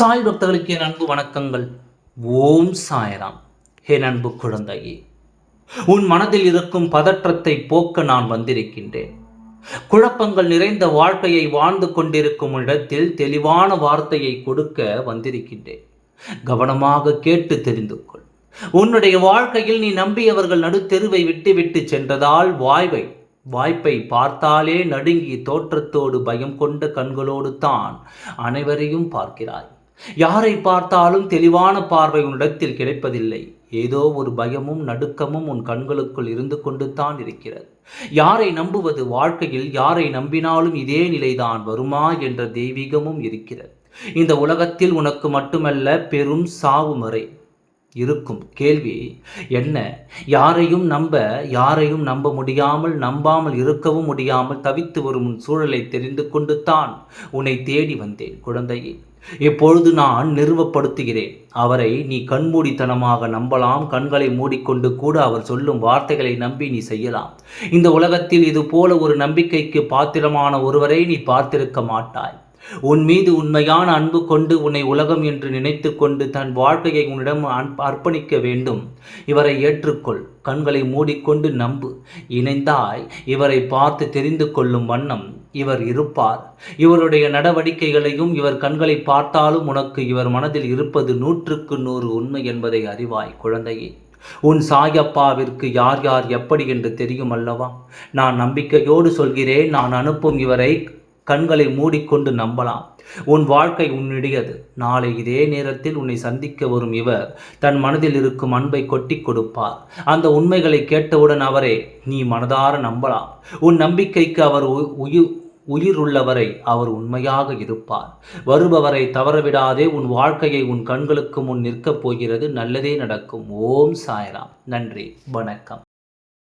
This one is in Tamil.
சாய் பக்தர்களுக்கு என் அன்பு வணக்கங்கள். ஓம் சாய்ராம். என் அன்பு குழந்தையே உன் மனதில் இருக்கும் பதற்றத்தை போக்க நான் வந்திருக்கின்றேன். குழப்பங்கள் நிறைந்த வாழ்க்கையை வாழ்ந்து கொண்டிருக்கும் இடத்தில் தெளிவான வார்த்தையை கொடுக்க வந்திருக்கின்றேன். கவனமாக கேட்டு தெரிந்து கொள். உன்னுடைய வாழ்க்கையில் நீ நம்பியவர்கள் நடுத்தெருவை விட்டுவிட்டு சென்றதால் வாய்வை வாய்ப்பை பார்த்தாலே நடுங்கி தோற்றத்தோடு பயம் கொண்ட கண்களோடு தான் அனைவரையும் பார்க்கிறாய். யாரை பார்த்தாலும் தெளிவான பார்வை உன்னிடத்தில் கிடைப்பதில்லை. ஏதோ ஒரு பயமும் நடுக்கமும் உன் கண்களுக்குள் இருந்து கொண்டு தான் இருக்கிறது. யாரை நம்புவது வாழ்க்கையில் யாரை நம்பினாலும் இதே நிலைதான் வருமா என்ற தெய்வீகமும் இருக்கிறது. இந்த உலகத்தில் உனக்கு மட்டுமல்ல பெரும் சாவு முறை இருக்கும். கேள்வி என்ன? யாரையும் நம்ப யாரையும் நம்ப முடியாமல் நம்பாமல் இருக்கவும் முடியாமல் தவித்து வரும் சூழலை தெரிந்து கொண்டு தான் உன்னை தேடி வந்தேன் குழந்தையே. இப்பொழுது நான் நிறுவப்படுத்துகிறேன். அவரை நீ கண்மூடித்தனமாக நம்பலாம். கண்களை மூடிக்கொண்டு கூட அவர் சொல்லும் வார்த்தைகளை நம்பி நீ செய்யலாம். இந்த உலகத்தில் இது போல ஒரு நம்பிக்கைக்கு பாத்திரமான ஒருவரை நீ பார்த்திருக்க மாட்டாய். உன் மீது உண்மையான அன்பு கொண்டு உன்னை உலகம் என்று நினைத்து கொண்டு தன் வாழ்க்கையை உன்னிடம் அர்ப்பணிக்க வேண்டும். இவரை ஏற்றுக்கொள். கண்களை மூடிக்கொண்டு நம்பு. இணைந்தாய். இவரை பார்த்து தெரிந்து கொள்ளும் வண்ணம். இவர் இருப்பார். இவருடைய நடவடிக்கைகளையும் இவர் கண்களை பார்த்தாலும் உனக்கு இவர் மனதில் இருப்பது நூற்றுக்கு நூறு உண்மை என்பதை அறிவாய் குழந்தையே. உன் சாயப்பாவிற்கு யார் யார் எப்படி என்று தெரியும் அல்லவா? நான் நம்பிக்கையோடு சொல்கிறேன். நான் அனுப்பும் இவரை கண்களை மூடிக்கொண்டு நம்பலாம். உன் வாழ்க்கை உன்னுடையது. நாளை இதே நேரத்தில் உன்னை சந்திக்க வரும் இவர் தன் மனதில் இருக்கும் அன்பை கொட்டி கொடுப்பார். அந்த உண்மைகளை கேட்டவுடன் அவரே நீ மனதார நம்பலாம். உன் நம்பிக்கைக்கு அவர் உயிர் உயிர் உள்ளவரை அவர் உண்மையாக இருப்பார். வருபவரை தவறவிடாதே உன் வாழ்க்கையை உன் கண்களுக்கு முன் நிற்கப் போகிறது. நல்லதே நடக்கும். ஓம் சாய்ராம். நன்றி. வணக்கம்.